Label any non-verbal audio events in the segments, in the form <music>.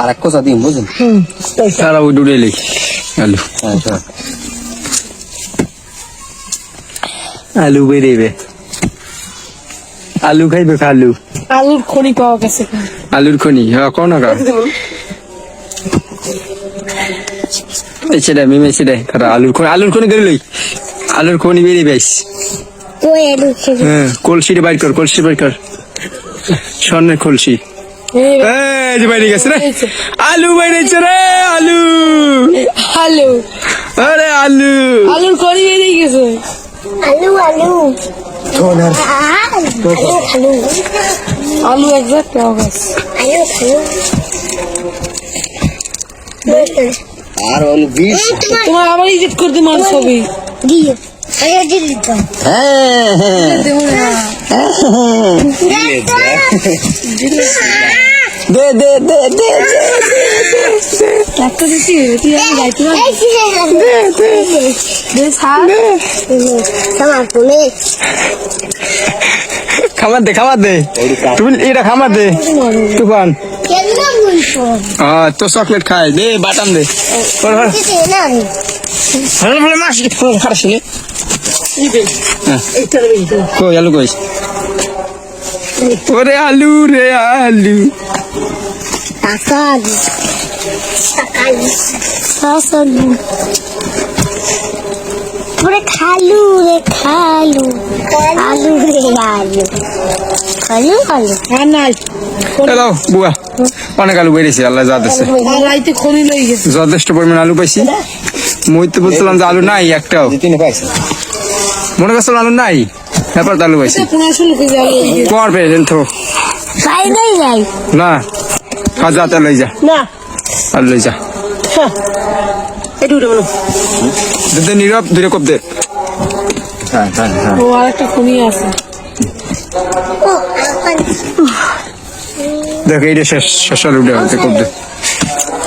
আর এক কথা দিন বুঝলেন সারা ওই ডুড়ে লেখ। আলু। হ্যাঁ আলু বেরিয়ে আলু খাইবে আলু আলুর খড়ি পাওয়া গেছে। আলুর খনি হ্যাঁ কোন না সেটাই মিমে সেটাই আলুর খনি আলুর খনি লই। আলুর খনি বেরিয়ে বেশ হ্যাঁ কলসিটা বাইর কর কলসি বাইর কর। স্বর্ণের কলসি। এই যে বাইরে গেছে রে। আলু বাইরেছে রে আলু। আলু। আরে আলু। আলুর খড়ি বেরিয়ে গেছে। আলু আলু। আলু আলু। আলু একজাক্ট পাওয়া গেছে। আলু আলু। আর বিশ তোমার আবার ইজিট করতে মান ছবি দিয়ে আরে দিদি তো হ্যাঁ। হ্যাঁ না দে দে দে দে একটা তুই আমি পারবি কি দে ছাড় সামা তুমি খাবার দে খাবার দে। তুমি এটা দে তুফান কেন হ্যাঁ তো চকলেট খায় দে বাটাম দে ভালো ভালো মাস তো। কই আলু কইস? ওরে আলু রে আলু। পুরে খালু রে খালু। আলু রে আলু। খালু খালু আর নাই হ্যালো বুয়া। অনেক আলু বেরিয়েছে আল্লাহ যা দিচ্ছে আর রাইতে খড়ি লই গেছে। যথেষ্ট পরিমাণ আলু পাইছি। মই তো বলছিলাম যে আলু নাই একটাও। মনে করছিলাম আলু নাই। তারপর পাইছি পেয়েছেন তো। যাই। না হাজার তা লই যা। না। আর লই যা। হ্যাঁ। নীরব দূরে কপ দে। হ্যাঁ হ্যাঁ হ্যাঁ। ও আর একটা খনি আছে। দেখ এইটা শেষ শেষ আলুটা কপ দে।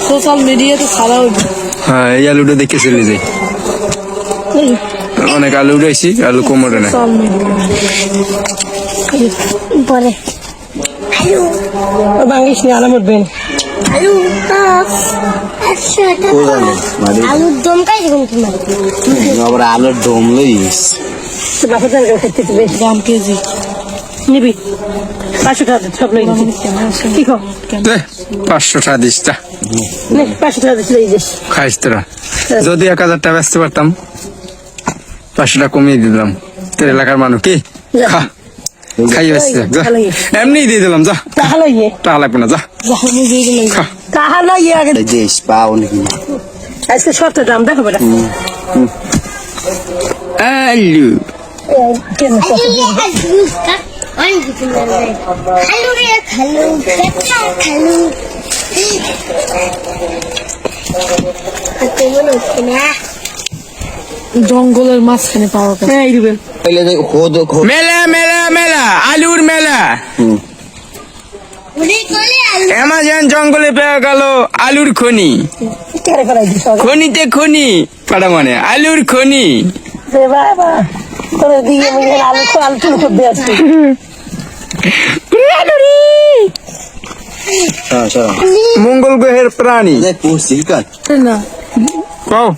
সোশ্যাল মিডিয়াতে হইবে। হ্যাঁ এই আলুটা দেখে চলে যাই। অনেক আলু উঠাইছি আলু কোমরে না পরে আলু আচ্ছা ও জানে আলুর দম খাই দেখুন তোমার আবার আলোর লইস। বাপের জায়গা খেতে বেশ দাম কেজি। নিবি। পাঁচশো টাকা সব লই কি পাঁচশো টাকা দিস তা পাঁচশো টাকা দিচ্ছি লই যাস। খাইস তোরা। যদি এক হাজার টাকা বেচতে পারতাম। পাঁচশো টাকা কমিয়ে দিলাম। তোর এলাকার মানুষ কি? খাই এমনি দিয়ে দিলাম যা। টাকা লাগবে না যা। যাহা মুজিয়ে লই টাকা লইয়ে আগে দেশ পাও নাকি? আজকে সত্তর দাম দেখো বেটা। আলু। খালু রে খালু কেটা খালু। কেমন হচ্ছে না জঙ্গলের মাঝখানে পাওয়া গেছে। এই দিবেন তাইলে যে খোদ খোদ মেলা মেলা মেলা আলুর মেলা। অ্যামাজন জঙ্গলে পেয়ে গেল আলুর খনি। খনিতে খনি। পাড়া মানে আলুর খনি। হ্যাঁ মঙ্গল গ্রহের প্রাণী। না। কও।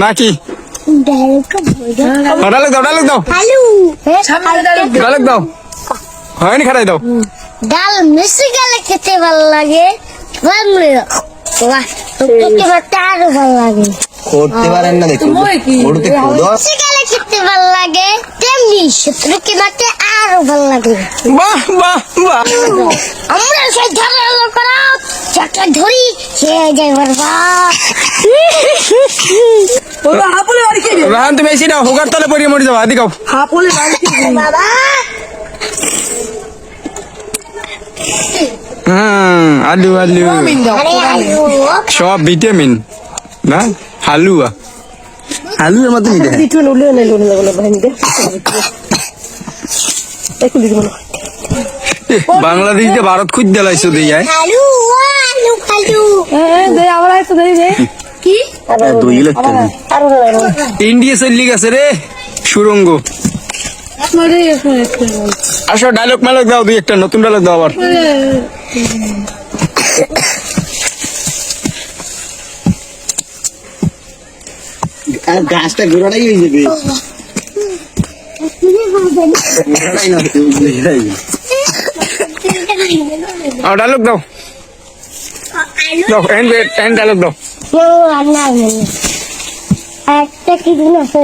নাকি? ডালেক দাও ডালেক দাও ডালেক দাও। হয়নি খাটাই দাও। ডাল মিশে গেলে খেতে ভালো লাগে। আরও ভালো লাগে। করতে পারেন না গেলে খেতে ভালো লাগে। তেমনি শত্রুকে মারতে আরও ভালো লাগে। বাহ বাহ বাহ। আমরা সেই চাকা ধরি সে যায় বারবা <laughs> ওরা হাপুলে বাড়ি খেয়ে রাহান তুমি এসে দাও হোগার তলে পড়িয়ে মরে যাও আদি হাপুলে বাড়ি খেয়ে বাবা। হ্যাঁ আলু আলু। সব ভিটামিন। না হালুয়া। উলে লোনে লাগল ভাই একটু বাংলাদেশে ভারত খুঁজ দিলাইছো দিয়ায় আলু ইন্ডিয়া চলি গেছে রে সুরঙ্গ। আসো ডায়লগ মালক দাও দুই একটা নতুন ডায়লগ দাও আবার। গাছটা ঘোরাটাই হয়ে যাবে। হয়ে ডায়লগ দাও। দাও এন্ড এন্ড ডায়লগ দাও No, I'm not. একটা কি দিন আছে